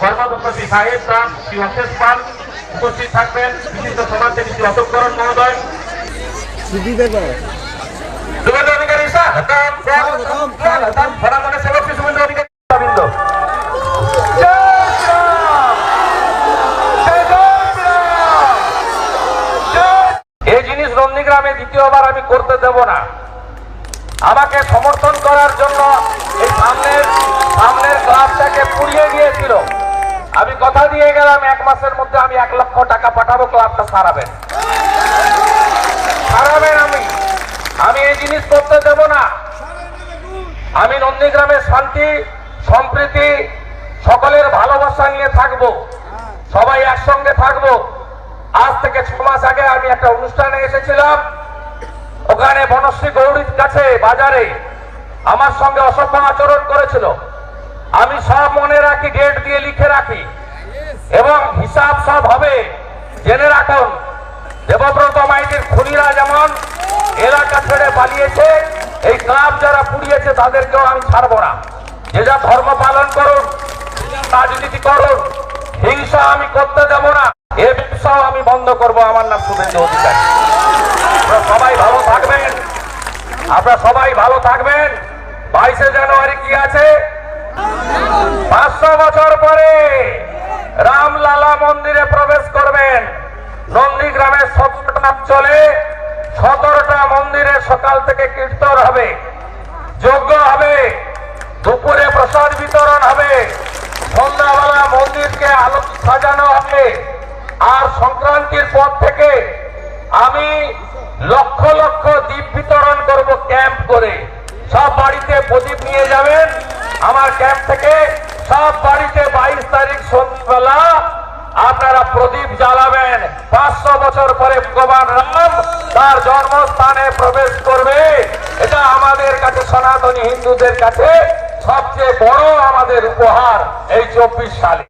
কর্মদক্ষী সাহেব রাম শ্রী অশেষ পাল উপস্থিত থাকবেন। বিশিষ্ট সমাজসেবী শ্রী অশোকরণ মহোদয়। অধিকারী স্যার এই জিনিস নন্দীগ্রামে দ্বিতীয়বার আমি করতে দেব না। আমাকে সমর্থন করার জন্য এই সামনের সামনের ক্লাবটাকে পুড়িয়ে দিয়েছিল। আমি কথা দিয়ে গেলাম, এক মাসের মধ্যে আমি এক লক্ষ টাকা পাঠাবো, ক্লাবটা সারাবেন। সারাবেন আমি। আমি এই জিনিস করতে দেব না। আমি নন্দীগ্রামের শান্তি, সম্প্রীতি, সকলের ভালোবাসা নিয়ে থাকব। সবাই একসঙ্গে থাকব। আজ থেকে ছ মাস আগে আমি একটা অনুষ্ঠানে এসেছিলাম। ওখানে বনশ্রী গৌরীর কাছে বাজারে আমার সঙ্গে অসভ্য আচরণ করেছিল। আমি সব মনে রাখি ডেট দিয়ে লিখে রাখি। এবং হিসাব সব হবে, জেনে রাখুন, দেবব্রত মাইতির খুনিরা যেমন এলাকা ছেড়ে পালিয়েছে, এই ক্লাব যারা পুড়িয়েছে তাদেরকেও আমি ছাড়বো না। যে যা ধর্ম পালন করুন, রাজনীতি করুন, হিংসা আমি করতে দেব না। এ ব্যবসাও আমি বন্ধ করব, আমার নাম শুভেন্দু অধিকারী আপনারা সবাই ভালো থাকবেন আপনারা সবাই ভালো থাকবেন। বাইশে জানুয়ারি কি আছে? পাঁচশো বছর পরে রামলালা মন্দিরে প্রবেশ করবেন। নন্দীগ্রামের সতেরোটা অঞ্চলে সতেরোটা মন্দিরে সকাল থেকে কীর্তন হবে। যজ্ঞ হবে, দুপুরে প্রসাদ বিতরণ হবে, সন্ধ্যাবেলা মন্দিরকে আলো সাজানো হবে। আর সংক্রান্তির পর থেকে আমি লক্ষ লক্ষ দ্বীপ বিতরণ করব ক্যাম্প করে সব বাড়িতে প্রদীপ নিয়ে যাবেন। আমার ক্যাম্প থেকে সব বাড়িতে বাইশ তারিখ সন্ধ্যাবেলা আপনারা প্রদীপ জ্বালাবেন। পাঁচশো বছর পরে ভগবান রাম তার জন্মস্থানে প্রবেশ করবে। এটা আমাদের কাছে সনাতনী হিন্দুদের কাছে সবচেয়ে বড় আমাদের উপহার এই চব্বিশ সালে।